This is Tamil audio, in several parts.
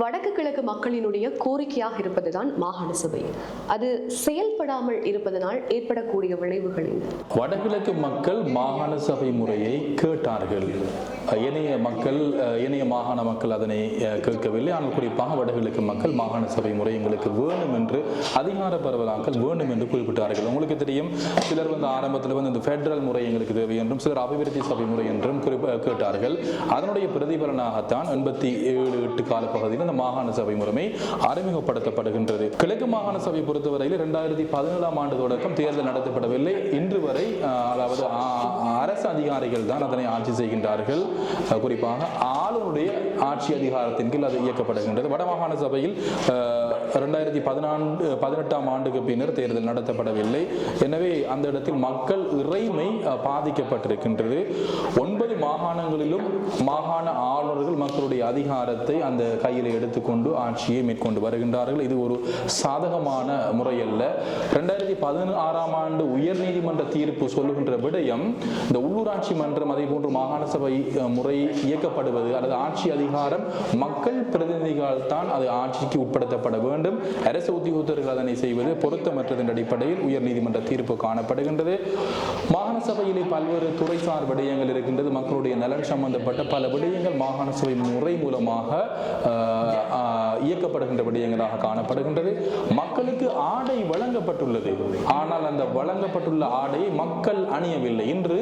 வடக்கு கிழக்கு மக்களினுடைய கோரிக்கையாக இருப்பதுதான் மாகாண சபை. அது செயல்படாமல் இருப்பதனால் ஏற்படக்கூடிய விளைவுகள் வடகிழக்கு மக்கள் மாகாண சபை முறையை கேட்டார்கள். இணைய மக்கள் இணைய மாகாண மக்கள் அதனை கேட்கவில்லை. ஆனால் குறிப்பாக வடகிழக்கு மக்கள் மாகாண சபை முறை எங்களுக்கு வேண்டும் என்று அதிகார பரவலாக்கள் வேண்டும் என்று குறிப்பிட்டார்கள். உங்களுக்கு தெரியும் சிலர் வந்து ஆரம்பத்தில் வந்து இந்த ஃபெடரல் முறை எங்களுக்கு தேவை என்றும் சிலர் அபிவிருத்தி சபை முறை என்றும் கேட்டார்கள். அதனுடைய பிரதிபலனாகத்தான் எண்பத்தி ஏழு எட்டு காலப்பகுதியில் இந்த மாகாண சபை முறைமை அறிமுகப்படுத்தப்படுகின்றது. கிழக்கு மாகாண சபை பொறுத்தவரையில் இரண்டாயிரத்தி பதினேழாம் ஆண்டு தொடக்கம் தேர்தல் நடத்தப்படவில்லை. இன்று வரை அதாவது அரசு அதிகாரிகள் தான் அதனை ஆட்சி செய்கின்றார்கள். குறிப்பாக ஆளுநருடைய ஆட்சி அதிகாரத்தின் கீழ் அது இயக்கப்படுகின்றது. வடமாகாண சபையில் ரெண்டாயிரத்தி பதினான்கு பதினெட்டாம் ஆண்டுக்கு பின்னர் தேர்தல் நடத்தப்படவில்லை. எனவே அந்த இடத்தில் மக்கள் இறைமை பாதிக்கப்பட்டிருக்கின்றது. ஒன்பது மாகாணங்களிலும் மாகாண ஆளுநர்கள் மக்களுடைய அதிகாரத்தை அந்த கையில் எடுத்துக்கொண்டு ஆட்சியை மேற்கொண்டு வருகின்றார்கள். இது ஒரு சாதகமான முறை அல்ல ரெண்டாயிரத்தி பதினாறாம் ஆண்டு உயர் நீதிமன்ற தீர்ப்பு சொல்லுகின்ற விடயம் இந்த உள்ளூராட்சி மன்றம் அதே போன்று மாகாண சபை முறை இயக்கப்படுவது அல்லது ஆட்சி அதிகாரம் மக்கள் பிரதிநிதிகள் தான் அது ஆட்சிக்கு உட்படுத்தப்பட வேண்டும். அரசு உத்தியோகத்தர்கள் அதனை செய்வது பொருத்தமற்றதன் அடிப்படையில் உயர் நீதிமன்ற தீர்ப்பு காணப்படுகின்றது. மாகாண சபையிலே பல்வேறு துறைசார் விடயங்கள் இருக்கின்றது. மக்களுடைய நலன் சம்பந்தப்பட்ட பல விடயங்கள் மாகாண சபை முறை மூலமாக ஆஹ், இயக்கப்படுகின்ற விடயங்களாக காணப்படுகின்றது மக்களுக்கு ஆடை வழங்கப்பட்டுள்ளது ஆனால் அந்த வழங்கப்பட்டுள்ள ஆடையை மக்கள் அணியவில்லை இன்று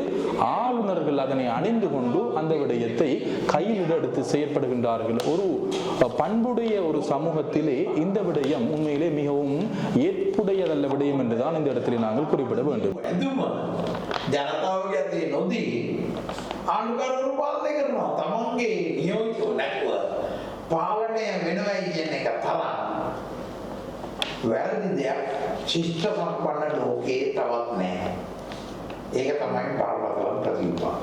ஆளுநர்கள் அதனை அணிந்து கொண்டு அந்த விடயத்தை கையில் எடுத்து செயற்படுகின்றார்கள் ஒரு அஹ், பண்புடைய ஒரு சமூகத்திலே இந்த விடயம் உண்மையிலே மிகவும் ஏற்புடையதல்ல விடயம் என்றுதான் இந்த இடத்திலே நாங்கள் குறிப்பிட வேண்டும் ඇඳුම ජනතාවගේ අතේ නොදී ආණ්ඩුකරවරු පාලනය කරනවා තමන්ගේ නියෝජිතව නැතුව පාලනය වෙනවයි කියන එක තරම් වැරදි දෙයක් ශිෂ්ට සම්පන්න ලෝකයේ තවත් නැහැ. ඒක තමයි බරපතලම ප්‍රතිවිපාක.